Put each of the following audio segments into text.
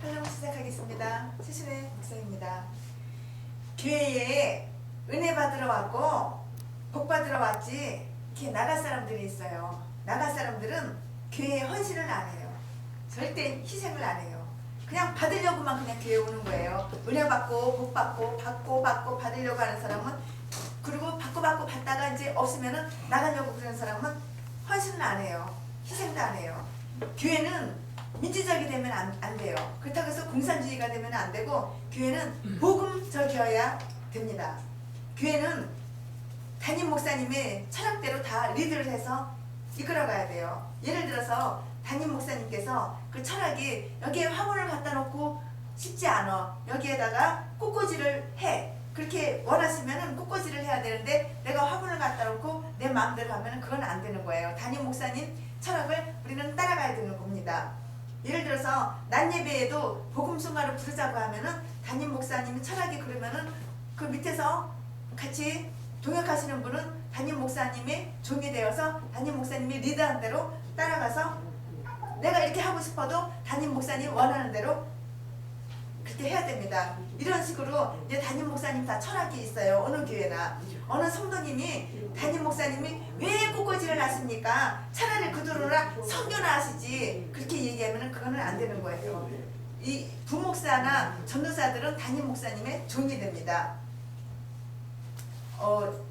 활동 시작하겠습니다. 최신의 목사입니다. 교회에 은혜 받으러 왔고 복 받으러 왔지 이렇게 나갈 사람들이 있어요. 나갈 사람들은 교회에 헌신을 안 해요. 절대 희생을 안 해요. 그냥 받으려고만 그냥 교회에 오는 거예요. 은혜 받고 복 받고 받고 받고 받으려고 하는 사람은 그리고 받고 받고 받다가 이제 없으면은 나가려고 그러는 사람은 헌신을 안 해요. 희생도 안 해요. 교회는 민주적이 되면 안, 안 돼요. 그렇다고 해서 공산주의가 되면 안 되고 교회는 복음적이어야 됩니다. 교회는 담임 목사님의 철학대로 다 리드를 해서 이끌어가야 돼요. 예를 들어서 담임 목사님께서 그 철학이 여기에 화분을 갖다 놓고 싶지 않아. 여기에다가 꽃꽂이를 해. 그렇게 원하시면은 꽃꽂이를 해야 되는데 내가 화분을 갖다 놓고 내 마음대로 하면 그건 안 되는 거예요. 담임 목사님 철학을 우리는 따라가야 되는 겁니다. 예를 들어서 낮 예배에도 복음 순가를 부르자고 하면은 담임 목사님이 철학이 그러면은 그 밑에서 같이 동역하시는 분은 담임 목사님의 종이 되어서 담임 목사님이 리드한 대로 따라가서 내가 이렇게 하고 싶어도 담임 목사님 원하는 대로 그렇게 해야 됩니다. 이런 식으로 이제 담임 목사님 다 철학이 있어요. 어느 교회나 어느 성도님이 담임 목사님이 왜 꽃꽂이를 하십니까? 차라리 그대로나 성교나 하시지 그렇게 얘기하면 그거는 안 되는 거예요. 이 부목사나 전도사들은 담임 목사님의 종이 됩니다. 어,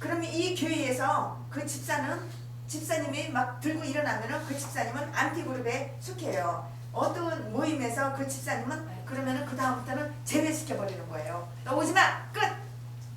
그러면 이 교회에서 그 집사는 집사님이 막 들고 일어나면은 그 집사님은 안티그룹에 속해요. 어떤 모임에서 그 집사님은 그러면은 그 다음부터는 제외시켜 버리는 거예요. 너 오지 마 끝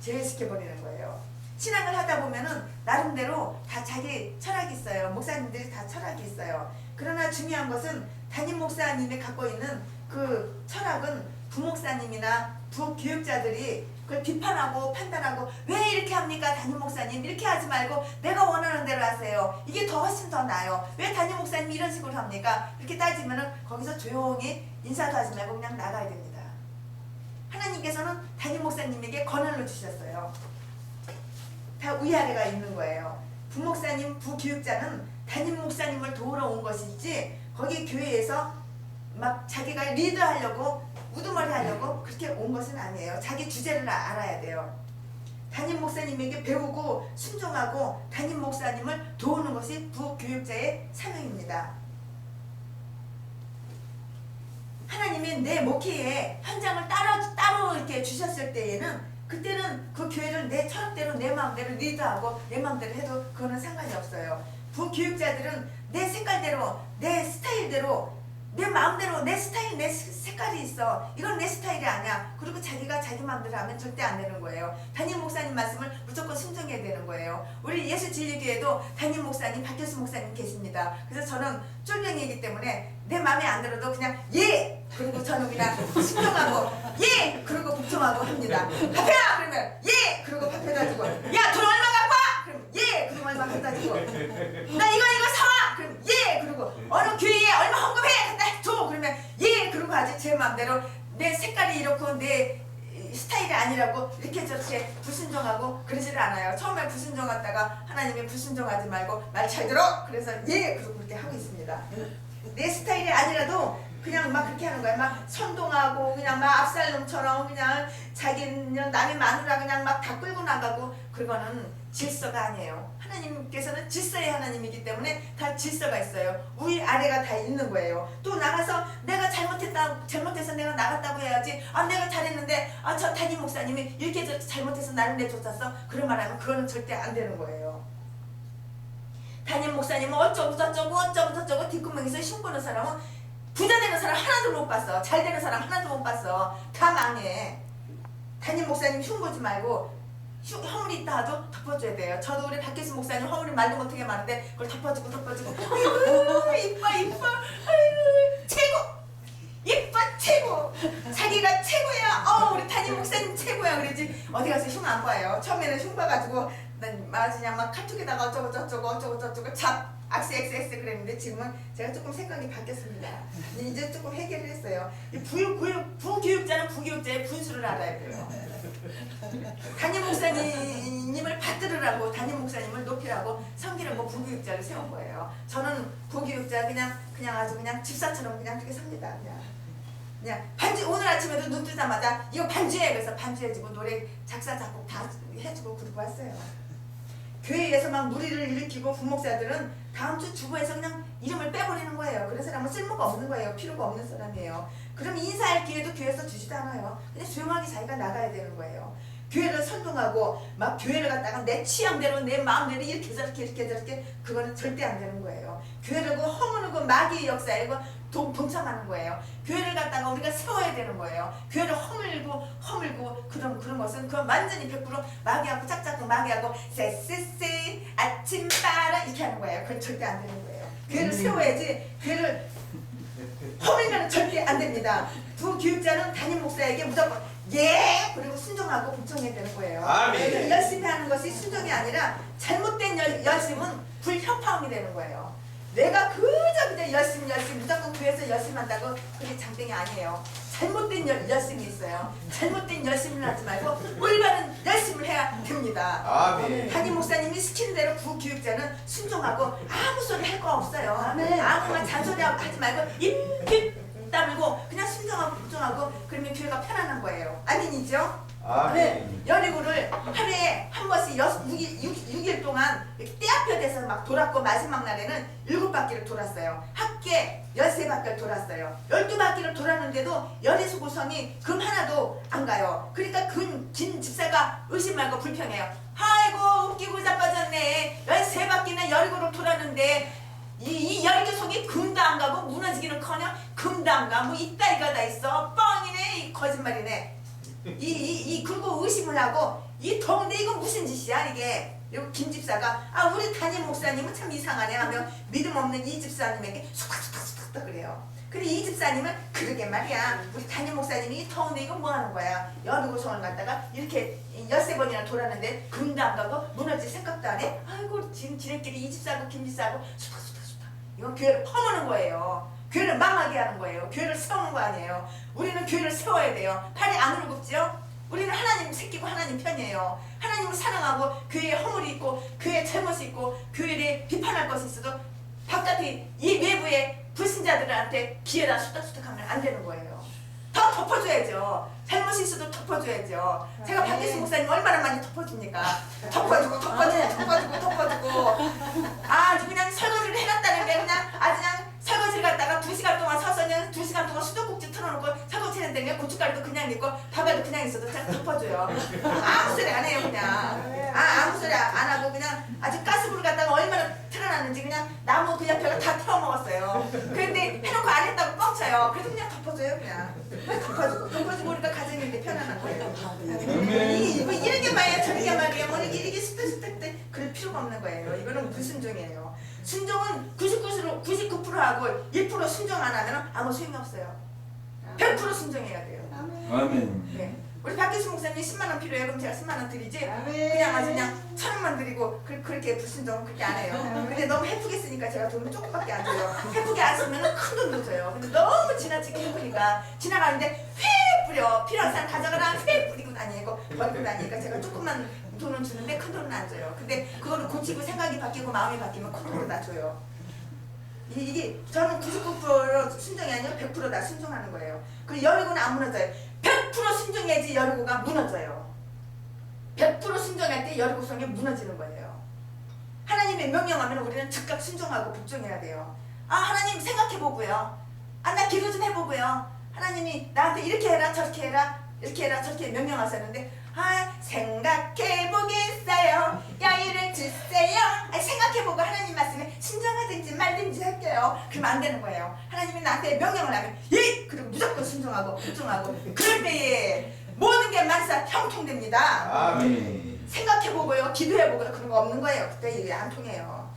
제외시켜 버리는 거예요. 신앙을 하다 보면은 나름대로 다 자기 철학이 있어요. 목사님들이 다 철학이 있어요. 그러나 중요한 것은 담임 목사님이 갖고 있는 그 철학은 부목사님이나 부교육자들이 그걸 비판하고 판단하고 왜 이렇게 합니까 담임 목사님? 이렇게 하지 말고 내가 원하는 대로 하세요. 이게 더 훨씬 더 나아요. 왜 담임 목사님이 이런 식으로 합니까? 이렇게 따지면은 거기서 조용히 인사도 하지 말고 그냥 나가야 됩니다. 하나님께서는 담임 목사님에게 권한을 주셨어요. 다 위아래가 있는 거예요. 부목사님 부교육자는 담임 목사님을 도우러 온 것이지 거기 교회에서 막 자기가 리드하려고 우두머리 하려고 그렇게 온 것은 아니에요. 자기 주제를 아- 알아야 돼요. 담임 목사님에게 배우고 순종하고 담임 목사님을 도우는 것이 부교육자의 사명입니다. 하나님이 내 목회에 현장을 따로 따로 이렇게 주셨을 때에는 그때는 그 교회를 내 철학대로 내 마음대로 리드하고 내 마음대로 해도 그거는 상관이 없어요. 부교육자들은 내 색깔대로 내 스타일대로 내 마음대로 내 스타일 내 스- 색깔이 있어. 이건 내 스타일이 아니야. 그리고 자기가 자기 마음대로 하면 절대 안 되는 거예요. 담임 목사님 말씀을 무조건 순종해야 되는 거예요. 우리 예수 진리교회도 담임 목사님 박교수 목사님 계십니다. 그래서 저는 쫄병이기 때문에 내 마음에 안 들어도 그냥 예! 그리고 저는 그냥 순종하고 예! 그리고 복종하고 합니다. 밥해라 그러면 예! 그리고 밥 해다 주고 야돈 얼마 갖고 와? 그럼 예! 그리고 얼마 갖다 주고. 나 이거 이거 사와! 그럼 예 그리고 어느 교회에 얼마 헌금해 갖다 줘 그러면 예 마음대로 내 색깔이 이렇고 내 스타일이 아니라고 이렇게 저렇게 불순종하고 그러지를 않아요. 처음에 불순종하다가 하나님이 불순종하지 말고 말 잘 들어! 그래서 예! 그렇게 하고 있습니다. 내 스타일이 아니라도 그냥 막 그렇게 하는 거야 막 선동하고 그냥 막 압살롬처럼 그냥 자기는 남의 마누라 그냥 막 다 끌고 나가고 그거는 질서가 아니에요. 하나님께서는 질서의 하나님이기 때문에 다 질서가 있어요. 위 아래가 다 있는 거예요. 또 나가서 내가 잘못했다 잘못해서 내가 나갔다고 해야지. 아 내가 잘했는데 아 저 담임 목사님이 이렇게 저 잘못해서 나를 내쫓았어. 그런 말하면 그거는 절대 안 되는 거예요. 담임 목사님은 어쩌고 저쩌고 어쩌고 저쩌고 뒷구멍에서 흉보는 사람은 부자 되는 사람 하나도 못 봤어. 잘 되는 사람 하나도 못 봤어. 다 망해. 담임 목사님 흉보지 말고 휴, 허물이 있다 하도 덮어줘야 돼요. 저도 우리 박혜수 목사님 허물이 말도 못하게 많은데 그걸 덮어주고 덮어주고. 아이고 이뻐 이뻐 아이고 최고! 이뻐 최고! 자기가 최고야. 어 우리 담임 목사님 최고야 그러지. 어디 가서 흉 안 봐요. 처음에는 흉 봐가지고 난 그냥 막 카톡에다가 어쩌고 저쩌고 어쩌고 저쩌고 잡 악스 XS 그랬는데 지금은 제가 조금 생각이 바뀌었습니다. 이제 조금 해결을 했어요. 부교육자는 부교육자의 분수를 알아야 돼요. 담임 목사님을 받들으라고 담임 목사님을 높이라고 섬기라고 부교육자를 세운 거예요. 저는 부교육자 교육자 그냥 그냥 아주 그냥 집사처럼 그냥 그렇게 삽니다. 그냥 그냥 반주 오늘 아침에도 눈 뜨자마자 이거 반주해 그래서 반주해주고 노래 작사 작곡 다 해주고 그러고 왔어요. 교회에서 막 무리를 일으키고 부목사들은 다음 주 주보에서 그냥 이름을 빼버리는 거예요. 그런 사람은 쓸모가 없는 거예요. 필요가 없는 사람이에요. 그럼 인사할 기회도 교회에서 주지도 않아요. 그냥 조용하게 자기가 나가야 되는 거예요. 교회를 선동하고 막 교회를 갖다가 내 취향대로 내 마음대로 이렇게 저렇게 이렇게 저렇게 그거는 절대 안 되는 거예요. 교회를 그 허무는 그 마귀의 역사에 그 동, 동참하는 거예요. 교회를 갖다가 우리가 세워야 되는 거예요. 교회를 허물고 허물고 그런 그런 것은 그건 완전히 100% 마귀하고 짝짝꿍 마귀하고 쎄쎄쎄 아침바라 이렇게 하는 거예요. 그건 절대 안 되는 거예요. 교회를 세워야지 교회를 허물면 절대 안 됩니다. 두 교육자는 담임 목사에게 무조건 예 그리고 순종하고 복종해야 되는 거예요. 아멘. 그러니까 열심히 하는 것이 순종이 아니라 잘못된 열, 열심은 불협화음이 되는 거예요. 내가 그저 그저 열심히 열심히 무조건 교회에서 열심히 한다고 그게 장땡이 아니에요. 잘못된 열, 열심이 있어요. 잘못된 열심을 하지 말고 올바른 열심을 해야 됩니다. 아멘. 담임 목사님이 시키는 대로 부교육자는 순종하고 아무 소리 할 거 없어요. 아멘. 아무나 잔소리 하지 말고 입 입 다물고 그냥 순종하고 복종하고 그러면 교회가 편안한 거예요. 아멘이죠? 아멘. 연희구를 하루에 한 번씩 여, 6일, 6, 일 동안 이렇게 떼앞에 돼서 막 돌았고 마지막 날에는 일곱 바퀴를 돌았어요. 합계 13바퀴를 돌았어요. 12바퀴를 돌았는데도 연희수 구성이 금 하나도 안 가요. 그러니까 금, 김 집사가 의심 말고 불평해요. 아이고 웃기고 자빠졌네. 13바퀴나 열구를 돌았는데 이, 이 열교속이 금도 안 가고 무너지기는 커녕 금도 안 가. 뭐 이따 이가 다 있어. 뻥이네. 이 거짓말이네. 이, 이, 이, 그리고 의심을 하고, 이 더운데 이거 무슨 짓이야, 이게. 그리고 김 집사가, 아, 우리 담임 목사님은 참 이상하네 하며 믿음 없는 이 집사님에게 쑥쑥쑥쑥 그래요. 근데 이 집사님은 그러게 말이야. 우리 담임 목사님이 이 더운데 이거 뭐 하는 거야. 연구소을 갖다가 이렇게 열세 번이나 돌았는데 금도 안 가고 무너질 생각도 안 해. 아이고, 지금 지네끼리 이 집사하고 김 집사하고 쑥쑥쑥쑥 이건 교회를 퍼무는 거예요. 교회를 망하게 하는 거예요. 교회를 세우는 거 아니에요. 우리는 교회를 세워야 돼요. 팔이 안 울굽죠? 우리는 하나님 새끼고 하나님 편이에요. 하나님을 사랑하고 교회에 허물이 있고 교회에 잘못이 있고 교회에 비판할 것이 있어도 바깥에 이 외부의 불신자들한테 기회다 수탁수탁하면 안 되는 거예요. 더 덮어줘야죠. 잘못이 있어도 덮어줘야죠. 제가 박예수 목사님 얼마나 많이 덮어줍니까? 덮어주고 덮어주고 덮어주고 덮어주고 그냥 있어도 그냥 덮어줘요. 아무 소리 안 해요 그냥. 아 아무 소리 안 하고 그냥 아주 가스불을 갖다가 얼마나 틀어놨는지 그냥 나무 그 옆에가 다 털어먹었어요. 그런데 해놓고 안 했다고 뻥쳐요. 그래서 그냥 덮어줘요 그냥. 덮어주고 덮어주고 우리가 가정인데 편안한 거예요. 이, 이거 이렇게 말이야 저렇게 말이야 뭐 이렇게 이렇게 스트스트 때 그럴 필요가 없는 거예요. 이거는 불순종이에요. 순종은 99% 99% 하고 1% 순종 안 하면 아무 소용이 없어요. 100% 순종해야 돼요. 아멘. 네. 우리 박기수 목사님 10만 원 필요해요. 그럼 제가 10만 원 드리지. 아멘. 그냥 아주 그냥 천 원만 드리고 그, 그렇게 불순종은 그렇게 안 해요. 근데 너무 해프게 쓰니까 제가 돈을 조금밖에 안 줘요. 해프게 안 쓰면 큰 돈도 줘요. 근데 너무 지나치게 해프니까 지나가는데 휘 뿌려. 필요한 사람 가져가라 휘 뿌리고 다니고 버리고 다니니까 제가 조금만 돈은 주는데 큰 돈은 안 줘요. 근데 그거를 고치고 생각이 바뀌고 마음이 바뀌면 큰 돈을 다 줘요. 이- 이게 저는 99% 순종이 아니라 100%다 순종하는 거예요. 그리고 여리고는 안 무너져요. 100% 순종해야지 여리고가 무너져요. 100% 순종할 때 여리고성이 무너지는 거예요. 하나님의 명령하면 우리는 즉각 순종하고 복종해야 돼요. 아 하나님 생각해보고요. 아 나 기도 좀 해보고요. 하나님이 나한테 이렇게 해라 저렇게 해라 이렇게 해라 저렇게 명령하셨는데 아 생각해보겠어요. 여유를 주세요. 아, 생각해보고 하나님 말씀에 순종하든지 말든지 할게요. 그러면 안 되는 거예요. 하나님이 나한테 명령을 하면 예 그리고 무조건 순종하고 복종하고 그럴 때에 모든 게 만사 형통됩니다. 아멘. 생각해보고요, 기도해보고요, 그런 거 없는 거예요. 그때 이게 안 통해요.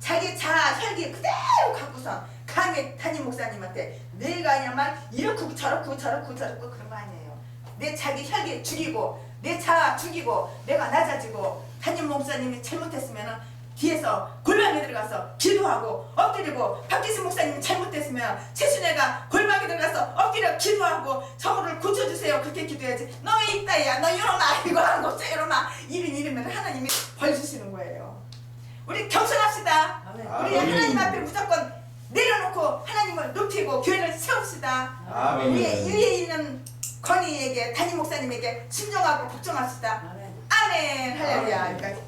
자기 자아, 혈기 그대로 갖고선 강의 담임 목사님한테 내가 그냥만 이렇고 저렇고 저렇고 저렇고 그런 거 아니에요. 내 자기 혈기 죽이고 내 자아 죽이고 내가 낮아지고 담임 목사님이 잘못했으면 뒤에서 골방에 들어가서 기도하고 엎드리고 박기수 목사님이 잘못했으면 최순애가 골방에 들어가서 엎드려 기도하고 저거를 고쳐주세요 그렇게 기도해야지 너 이따야 너 이러마 이거 하는 거 이러마 이런 이러면 하나님이 벌 주시는 거예요 우리 겸손합시다 아멘. 우리 아멘. 하나님 앞에 무조건 내 교회를 높이고 교회를 세웁시다. 아멘. 위에 위에 있는 건희에게 담임 목사님에게 순종하고 복종합시다. 아멘. 아멘 할렐루야. 그러니까